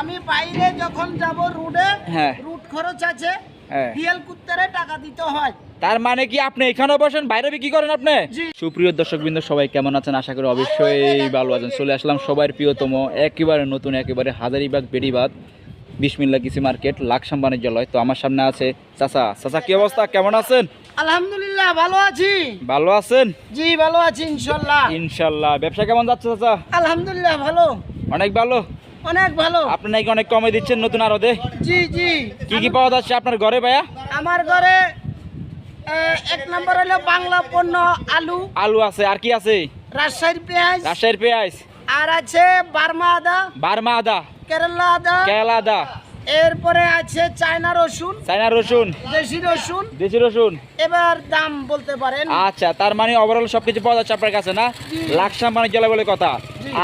আমি বাইরে যখন যাব রুটে হ্যাঁ। রুট খরচ আছে হ্যাঁ। রিয়েল কুত্তারে টাকা দিতে হয়। তার মানে কি আপনি এখানে বসেন বাইরে বিক্রি করেন আপনি? সুপ্রিয় দর্শকবৃন্দ সবাই কেমন আছেন? আশা করি অবশ্যই ভালো আছেন। চলে আসলাম সবার প্রিয়তম একেবারে নতুন একেবারে হাজারিবাগ বেড়িবাদ বিসমিল্লা কৃষি মার্কেট লাকসাম বাণিজ্যালয়। তো আমার সামনে আছে চাচা। চাচা কি অবস্থা? কেমন আছেন? আলহামদুলিল্লাহ ভালো আছি। ভালো আছেন? জি ভালো আছি ইনশাল্লাহ। ইনশাল্লাহ। ব্যবসা কেমন যাচ্ছে চাচা? আলহামদুলিল্লাহ ভালো। অনেক ভালো? অনেক ভালো। আপনি নাকি অনেক কমে দিচ্ছেন নতুন আরও দে জি জি। কি কি পাওয়া যাচ্ছে আপনার ঘরে ভাইয়া? আমার ঘরে এক নম্বর হলো বাংলা পণ্য আলু আলু আছে আর কি আছে? রাজশাহীর পেঁয়াজ রাজশাহীর পেঁয়াজ। আর আছে বার্মা আদা বার্মা আদা কেরালা আদা কেলা আদা। এরপরে আছে চায়না রসুন চাইনা রসুন। দেশি রসুন। দেশি রসুন। এবার দাম বলতে পারেন। আচ্ছা তার মানে ওভারঅল সবকিছু পাওয়া যাচ্ছে আপনার কাছে না। লাকসাম বাণিজ্যালয় বলে কথা।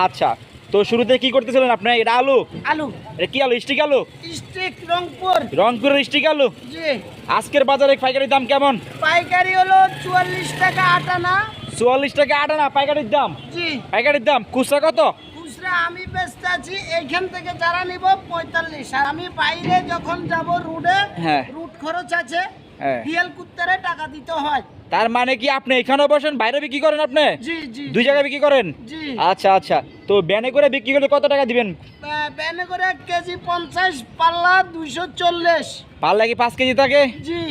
আচ্ছা তো শুরুতে কি করতেছিলেন আপনি? এটা আলু? আলু। এটা কি আলু? স্টিক আলু? স্টিক রংপুর। রংপুরের স্টিক আলু? জি। আজকের বাজারে পাইকারির দাম কেমন? পাইকারি হলো চুয়াল্লিশ টাকা আটানা চুয়াল্লিশ টাকা আটা না পাইকারির দাম? জি। পাইকারির দাম খুচরা কত? খুচরা আমি ব্যস্ত আছি এইখান থেকে যারা নিব পঁয়তাল্লিশ। আর আমি বাইরে যখন যাব রুটে হ্যাঁ। রুট খরচ আছে হ্যাঁ। কুত্তারে টাকা দিতে হয়। তার মানে কি আপনি এখানে বসেন বাইরে বিক্রি করেন আপনি? জি জি। দুই জায়গায় বিক্রি করেন? জি। আচ্ছা আচ্ছা। তো ব্যানে করে বিক্রি করলে কত টাকা দিবেন? ব্যানে করে কেজি পঞ্চাশ পাল্লা দুইশো চল্লিশ। পাল্লা কি পাঁচ কেজি থাকে? জি।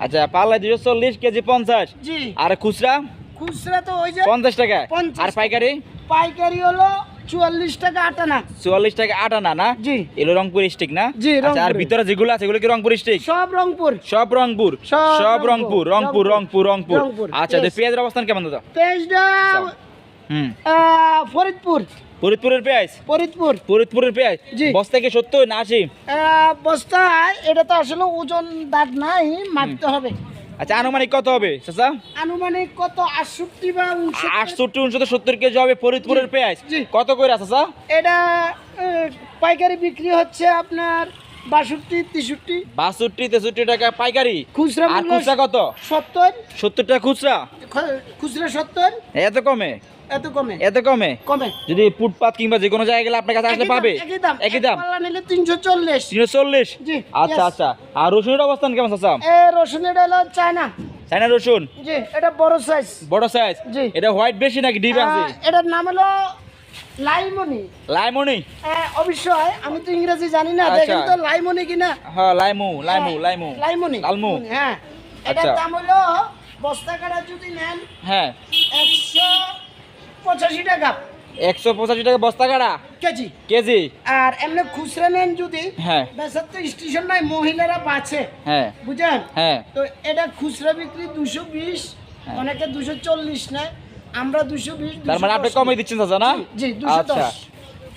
আচ্ছা পাল্লা দুশো চল্লিশ কেজি পঞ্চাশ। জি। আর খুচরা? খুচরা তো ওই যে পঞ্চাশ টাকা। আর পাইকারি? পাইকারি হলো চুয়াল্লিশ টাকা আটানা চুয়াল্লিশ টাকা আটা না জি। এগুলো রংপুর স্টিক না? জি, আচ্ছা, আর ভিতরে যেগুলো আছে এগুলো কি রংপুর স্টিক? সব রংপুর। সব রংপুর? সব সব রংপুর, রংপুর। রংপুর রংপুর। রংপুর রংপুর, আচ্ছা তো পেঁয়াজের অবস্থান কেমন দাদা? পেঁয়াজটা হুম। আহ, ফরিদপুর। ফরিদপুরের পেঁয়াজ? ফরিদপুর। ফরিদপুরের পেঁয়াজ? বস্তা কি সত্তর না আশি? এটা তো আসলে ওজন দাগ নাই মাপতে হবে। আচ্ছা আনুমানিক কত হবে চাচা? আনুমানিক কত? আটষট্টি বা আটষট্টি উনসত্তর সত্তর কেজি হবে ফরিদপুরের পেঁয়াজ। কত করে চাচা? এটা পাইকারি বিক্রি হচ্ছে আপনার বাষট্টি তেষট্টি। বাষট্টি তেষট্টি টাকা পাইকারি। খুচরা আর খুচরা কত? সত্তর। সত্তর টাকা খুচরা? খুচরা সত্তর। এত কমে? এত কমে? এত কমে? কমে। যদি ফুটপাত কিংবা যে কোনো জায়গায় গেলে আপনার কাছে আসলে পাবে। একই দাম। একই দাম। পাল্লা নিলে তিনশো চল্লিশ। তিনশো চল্লিশ? জি, আচ্ছা আচ্ছা। আর রসুনের অবস্থান কেমন চাচা এ রসুনের হলো চায়না। চাইনা রসুন? জি এটা বড় সাইজ বড় সাইজ জি। এটা হোয়াইট বেশি নাকি ডিপ আছে? এটার নাম হলো লাইমনি। লাইমনি? অবশ্যই আমি তো ইংরেজি জানি না আচ্ছা। দেখেন তো লাইমনি কিনা? হ্যাঁ লাইমু লাইমু লাইমু। লাইমনি। লালমু। হ্যাঁ এটার আচ্ছা। দাম হলো বস্তা কাটা যদি নেন হ্যাঁ। একশো পঁচাশি টাকা। একশো পঁচাশি টাকা বস্তা কাটা কেজি। কেজি? আর এমনি খুচরা নেন যদি হ্যাঁ। তো স্টেশন নাই মহিলারা বাঁচে। হ্যাঁ। বুঝেন হ্যাঁ। তো এটা খুচরা বিক্রি দুশো বিশ হ্যাঁ। অনেকে দুশো চল্লিশ নেয় আমরা দুশো বিশ তার মানে আপনি কমে দিচ্ছেন চাচা না? জি, 210 আচ্ছা।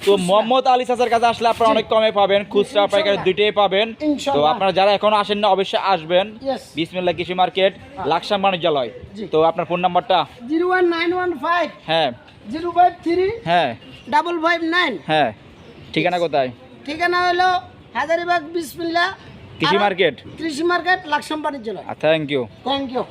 তো মোহাম্মদ আলী চাচার কাছে আসলে আপনারা অনেক কমে পাবেন খুচরা পাইকারি দুইটাই পাবেন। তো আপনারা যারা এখনও আসেন না অবশ্যই আসবেন. বিসমিল্লা কৃষি মার্কেট লাকসাম বাণিজ্যালয়। তো আপনার ফোন নাম্বারটা? Zero one nine one five. হ্যাঁ। Zero five three. হ্যাঁ। Double five nine. হ্যাঁ। ঠিকানা কোথায়? ঠিকানা হলো হাজারিবাগ বিসমিল্লা কৃষি মার্কেট। কৃষি মার্কেট লাকসাম বাণিজ্য থ্যাংক ইউ থ্যাংক ইউ